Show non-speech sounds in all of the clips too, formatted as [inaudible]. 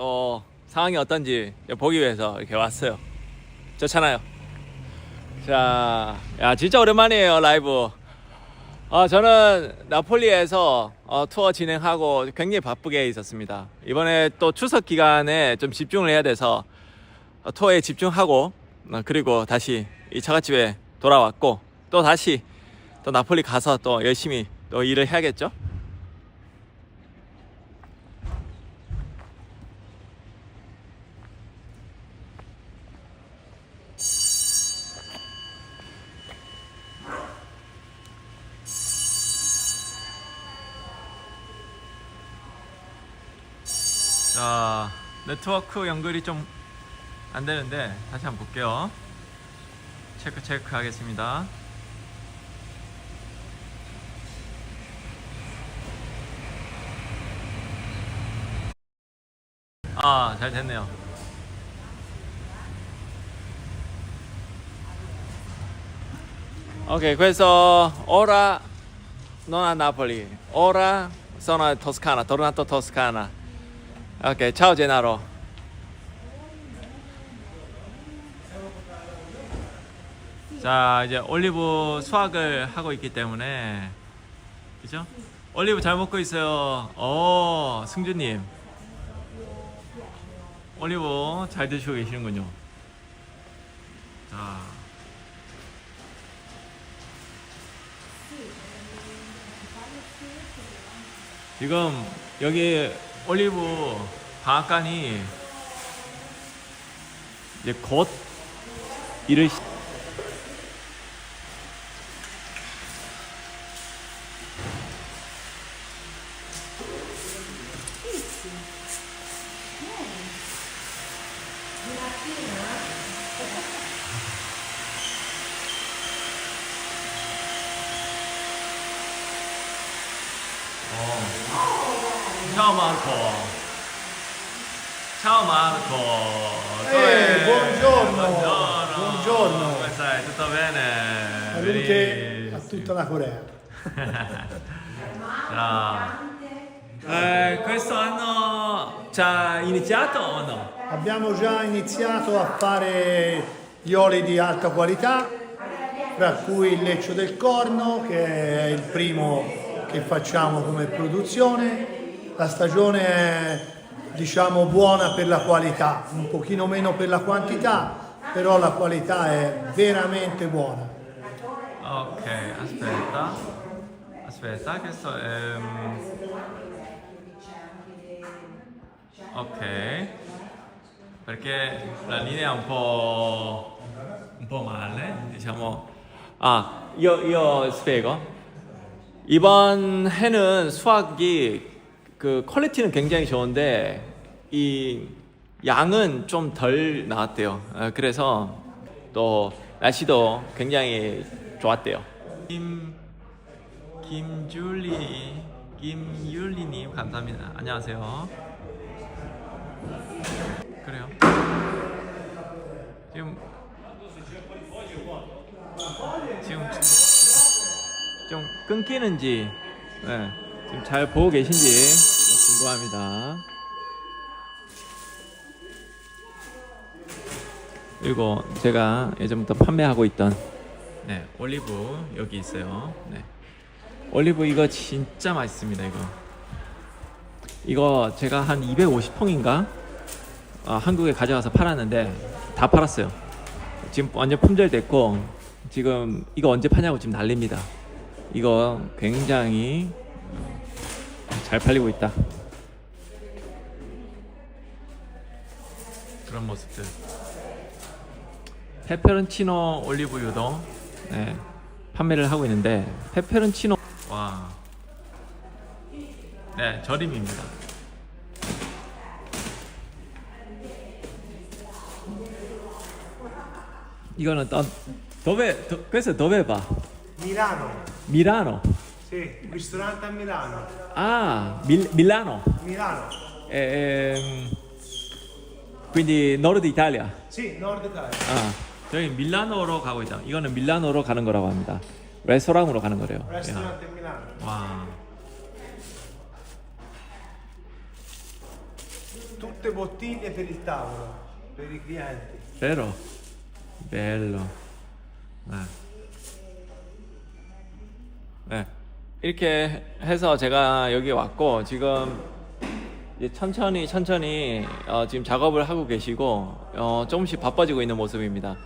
또 상황이 어떤지 보기 위해서 이렇게 왔어요. 좋잖아요. 자, 야 진짜 오랜만이에요 라이브. 어, 저는 나폴리에서 어, 투어 진행하고 굉장히 바쁘게 있었습니다. 이번에 또 추석 기간에 좀 집중을 해야 돼서 어, 투어에 집중하고 어, 그리고 다시 이 처갓집에 돌아왔고 또 다시 또 나폴리 가서 또 열심히 또 일을 해야겠죠. 자 네트워크 연결이 좀 안 되는데 다시 한번 볼게요. 체크 체크 하겠습니다. 아, 잘 됐네요. Non a Napoli, ora sono a Toscana, tornato a Toscana. Ok, ciao Gennaro. 자, 이제 올리브 수확을 하고 있기 때문에 그죠? 올리브 잘 먹고 있어요. 어, 승주님. 올리브 잘 드시고 계시는군요. 자. 지금 여기 올리브 방앗간이 이제 곧 일을 Ciao Marco. Ciao Marco. Eh, buongiorno. Buongiorno. Buongiorno. Come stai? Tutto bene? Salute a tutta la Corea. [laughs] 자. Eh, questo anno già iniziato o no? Abbiamo già iniziato a fare gli oli di alta qualità, tra cui il leccio del corno, che è il primo che facciamo come produzione La stagione è diciamo buona per la qualità, un pochino meno per la quantità, però la qualità è veramente buona. Ok, aspetta. Aspetta, questo è... Ok. Perché la linea è un po'... un po' male, diciamo. 아, io, io spiego. 이번 해는 수확이 그 퀄리티는 굉장히 좋은데 이 양은 좀 덜 나왔대요. 어, 그래서 또 날씨도 굉장히 좋았대요. 김 김줄리 김율리님 감사합니다. 안녕하세요. 그래요. 지금 지금 좀 끊기는지 네, 지금 잘 보고 계신지 궁금합니다. 그리고 제가 예전부터 판매하고 있던 네 올리브 여기 있어요. 네 올리브 이거 진짜 맛있습니다. 이거 이거 제가 한 250통인가 아, 한국에 가져가서 팔았는데 다 팔았어요. 지금 완전 품절됐고 지금 이거 언제 파냐고 지금 난립니다. 이거 굉장히 잘 팔리고 있다. 그런 모습들. 페페론치노 올리브유도 네, 판매를 하고 있는데 페페론치노 와. 네, 절임입니다. 이거는 또 questo dove va? Milano, Milano. sì, ristorante a Milano. Ah, Mil- Milano. Milano, Ehm, quindi nord Italia. sì, nord Italia. 아, 저희 밀라노로 가고 있다. 이거는 밀라노로 가는 거라고 합니다. 레스토랑으로 가는 거래요. 야, Ristorante a Milano. 와. tutte bottiglie per il tavolo, per i clienti. Vero? Bello. 네. 네. 이렇게 해서 제가 여기 왔고 지금 천천히 천천히 어, 지금 작업을 하고 계시고 어, 조금씩 바빠지고 있는 모습입니다.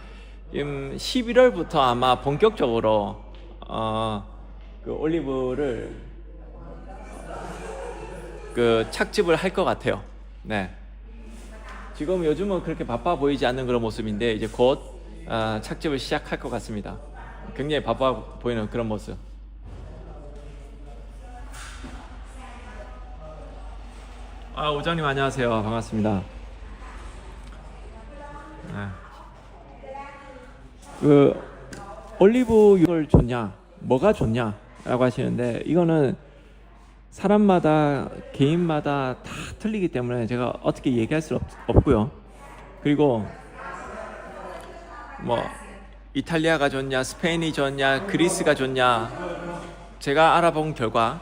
지금 11월부터 아마 본격적으로 어, 그 올리브를 그 착즙을 할 것 같아요. 네. 지금 요즘은 그렇게 바빠 보이지 않는 그런 모습인데 이제 곧 아, 착즙을 시작할 것 같습니다. 굉장히 바빠 보이는 그런 모습. 아 오장님 안녕하세요. 반갑습니다. 네. 그 올리브유를 좋냐, 뭐가 좋냐라고 하시는데 이거는 사람마다 개인마다 다 틀리기 때문에 제가 어떻게 얘기할 수 없, 없고요. 그리고 뭐 이탈리아가 좋냐, 스페인이 좋냐, 그리스가 좋냐 제가 알아본 결과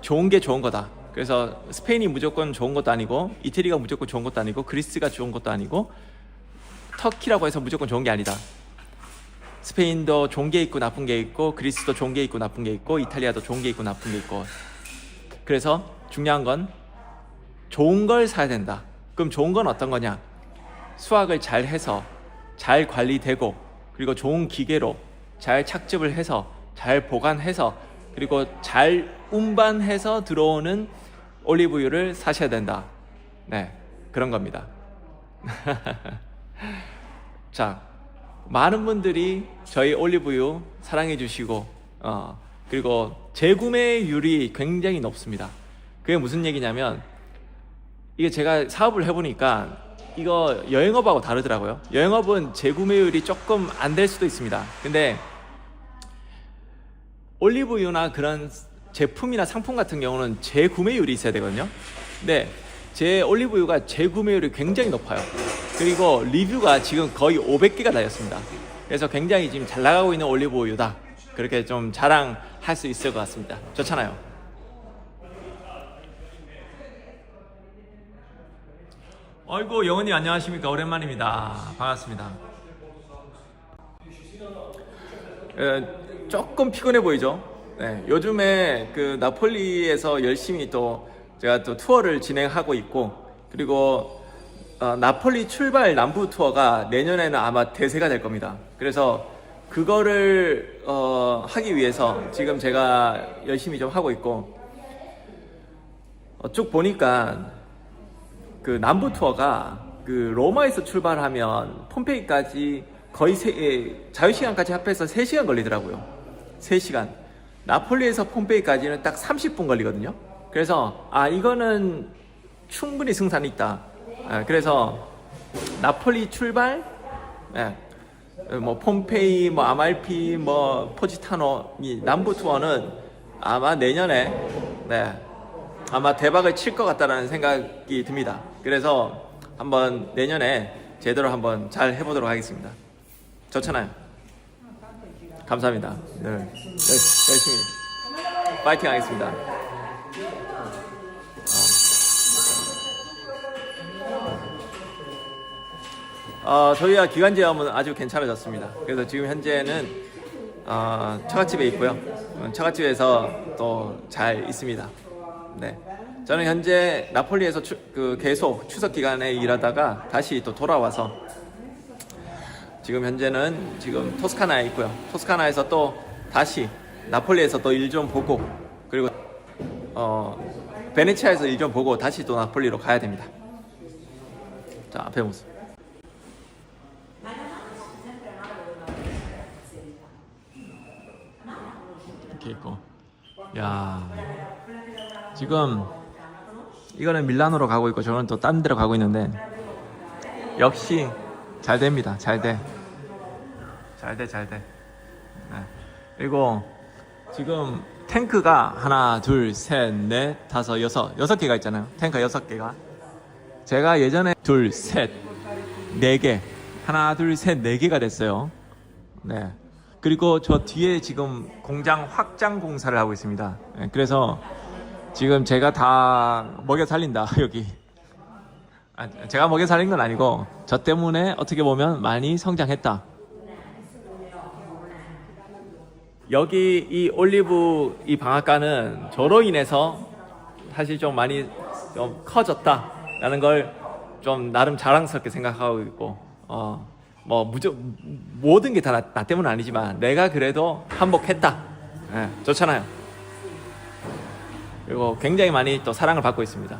좋은 게 좋은 거다. 그래서 스페인이 무조건 좋은 것도 아니고 이태리가 무조건 좋은 것도 아니고 그리스가 좋은 것도 아니고 터키라고 해서 무조건 좋은 게 아니다. 스페인도 좋은 게 있고 나쁜 게 있고 그리스도 좋은 게 있고 나쁜 게 있고 이탈리아도 좋은 게 있고 나쁜 게 있고 그래서 중요한 건 좋은 걸 사야 된다. 그럼 좋은 건 어떤 거냐? 수확을 잘 해서 잘 관리되고 그리고 좋은 기계로 잘 착즙을 해서 잘 보관해서 그리고 잘 운반해서 들어오는 올리브유를 사셔야 된다. 네, 그런 겁니다. [laughs] 자, 많은 분들이 저희 올리브유 사랑해 주시고 어, 그리고 재구매율이 굉장히 높습니다. 그게 무슨 얘기냐면 이게 제가 사업을 해보니까 이거 여행업하고 다르더라고요. 여행업은 재구매율이 조금 안 될 수도 있습니다. 근데 올리브유나 그런 제품이나 상품 같은 경우는 재구매율이 있어야 되거든요. 근데 제 올리브유가 재구매율이 굉장히 높아요. 그리고 리뷰가 지금 거의 500개가 달렸습니다. 그래서 굉장히 지금 잘 나가고 있는 올리브유다. 그렇게 좀 자랑할 수 있을 것 같습니다. 좋잖아요. 어이구 영은이 안녕하십니까 오랜만입니다 반갑습니다 에, 조금 피곤해 보이죠 네, 요즘에 그 나폴리에서 열심히 또 제가 또 투어를 진행하고 있고 그리고 어, 나폴리 출발 남부 투어가 내년에는 아마 대세가 될 겁니다 그래서 그거를 어, 하기 위해서 지금 제가 열심히 좀 하고 있고 어, 쭉 보니까 그 남부 투어가 그 로마에서 출발하면 폼페이까지 거의 세, 예, 자유시간까지 합해서 3시간 걸리더라고요. 3시간. 나폴리에서 폼페이까지는 딱 30분 걸리거든요. 그래서 아 이거는 충분히 승산이 있다. 아, 그래서 나폴리 출발, 예, 뭐 폼페이, 뭐 아말피, 뭐 포지타노 이 남부 투어는 아마 내년에 네, 아마 대박을 칠 것 같다라는 생각이 듭니다. 그래서 한번 내년에 제대로 한번 잘 해보도록 하겠습니다. 좋잖아요. 감사합니다. 네, 열- 열심히 파이팅 하겠습니다. 어, 저희가 기관지염은 아주 괜찮아졌습니다. 그래서 지금 현재는 어, 처갓집에 있고요. 어, 처갓집에서 또 잘 있습니다. 네. 저는 현재 나폴리에서 추- 그 계속 추석 기간에 일하다가 다시 또 돌아와서 지금 현재는 지금 토스카나에 있고요. 토스카나에서 또 다시 나폴리에서 또 일 좀 보고 그리고 어 베네치아에서 일 좀 보고 다시 또 나폴리로 가야 됩니다. 자 앞에 모습. 이렇게 있고, 야 지금 이거는 밀라노로 가고 있고 저는 또 딴 데로 가고 있는데 역시 잘 됩니다. 잘 돼. 잘 돼, 잘 돼. 네. 그리고 지금 탱크가 하나, 둘, 셋, 넷, 다섯, 여섯, 여섯 개가 있잖아요. 탱크 여섯 개가. 제가 예전에 둘, 셋, 네 개, 하나, 둘, 셋, 네 개가 됐어요. 네. 그리고 저 뒤에 지금 공장 확장 공사를 하고 있습니다. 네, 그래서 지금 제가 다 먹여 살린다 [laughs] 여기. 아, 제가 먹여 살린 건 아니고 저 때문에 어떻게 보면 많이 성장했다. 여기 이 올리브 이 방앗간은 저로 인해서 사실 좀 많이 좀 커졌다라는 걸 좀 나름 자랑스럽게 생각하고 있고 어 뭐 무조 모든 게 다나 때문 은 아니지만 내가 그래도 한복했다. 예, 좋잖아요. 그리고 굉장히 많이 또 사랑을 받고 있습니다.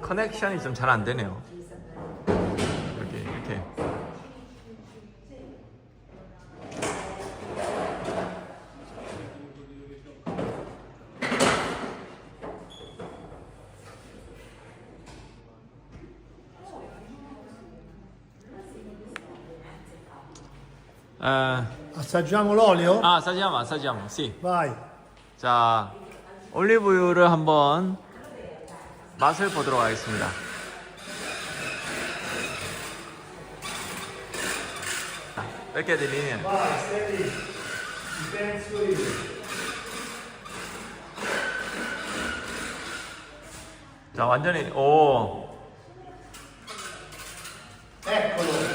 커넥션이 좀 잘 안 되네요. 이렇게 이렇게. 아, Assaggiamo l'olio? 아, assaggiamo, assaggiamo. Sì. Vai. 자, 올리브유를 한번 맛을 보도록 하겠습니다. Di linea? Vai, stai lì. Ci penso io. 자, 완전히 오, Eccolo.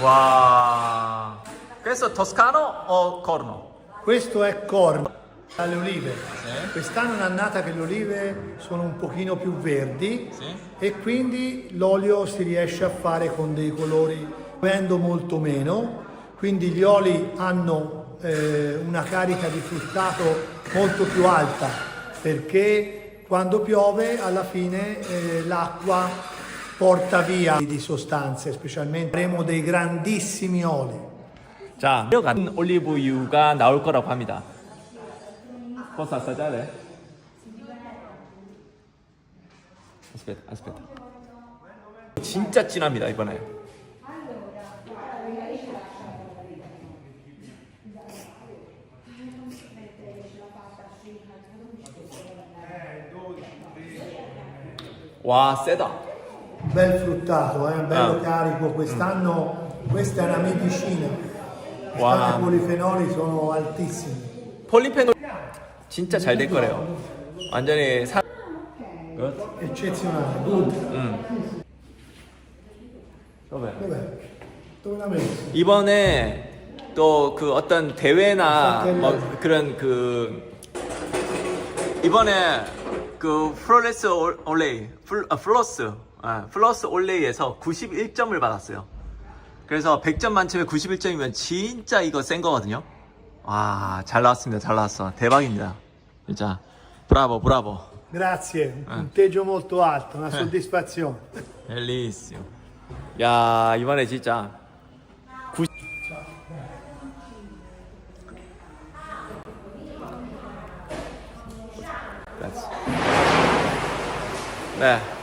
와. Questo toscano o corno? Questo è corno alle olive. Sì. Quest'anno è un'annata che le olive sono un pochino più verdi Sì. e quindi l'olio si riesce a fare con dei colori vendo molto meno, quindi gli oli hanno eh, una carica di fruttato molto più alta perché quando piove alla fine eh, l'acqua porta via di sostanze, specialmente avremo dei grandissimi oli. 자, 간 올리브유가 나올 거라고 합니다. Posso assaggiare? Aspetta, aspetta. 진짜 진합니다 이번에. 와 세다. Bel fruttato, eh? bello Ah. carico. Quest'anno questa è una medicina. Wow. Quest'anno i polifenoli sono altissimi. 폴리페놀 진짜 잘 될 거래요. 완전히 사. Good. Eccezionale. Good. Dov'è? Dov'è? Dove l'ha messo? 이번에 또 그 어떤 대회나. 뭐 그런 그 이번에 그 플로레스 올- 올레이 플, 아, 플러스 아, 플러스 올레이에서 91점을 받았어요. 그래서 100점 만점에 91점이면 진짜 이거 센 거거든요. 와, 잘 나왔습니다. 잘 나왔어. 대박입니다. 진짜 브라보 브라보. Grazie, un punteggio molto alto, una soddisfazione. 벨리스요. 야, 이번에 진짜. 네.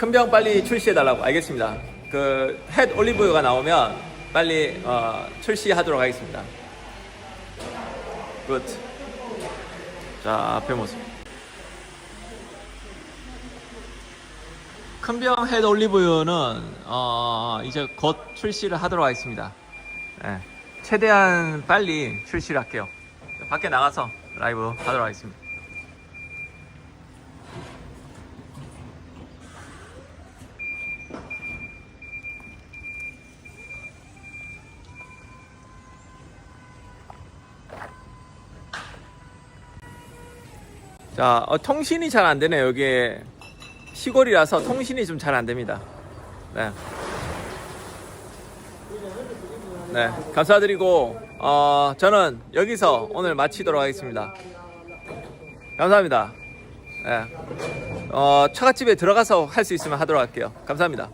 큰 병 빨리 출시해 달라고 알겠습니다. 그 햇 올리브유가 나오면 빨리 어, 출시하도록 하겠습니다. 굿. 자, 앞에 모습. 큰병 햇 올리브유는 어, 이제 곧 출시를 하도록 하겠습니다. 예, 최대한 빨리 출시를 할게요. 밖에 나가서 라이브 하도록 하겠습니다. 자, 어, 통신이 잘 안 되네요. 여기 시골이라서 통신이 좀 잘 안 됩니다. 네. 네, 감사드리고 어, 저는 여기서 오늘 마치도록 하겠습니다. 감사합니다. 네. 어, 처갓집에 들어가서 할 수 있으면 하도록 할게요. 감사합니다.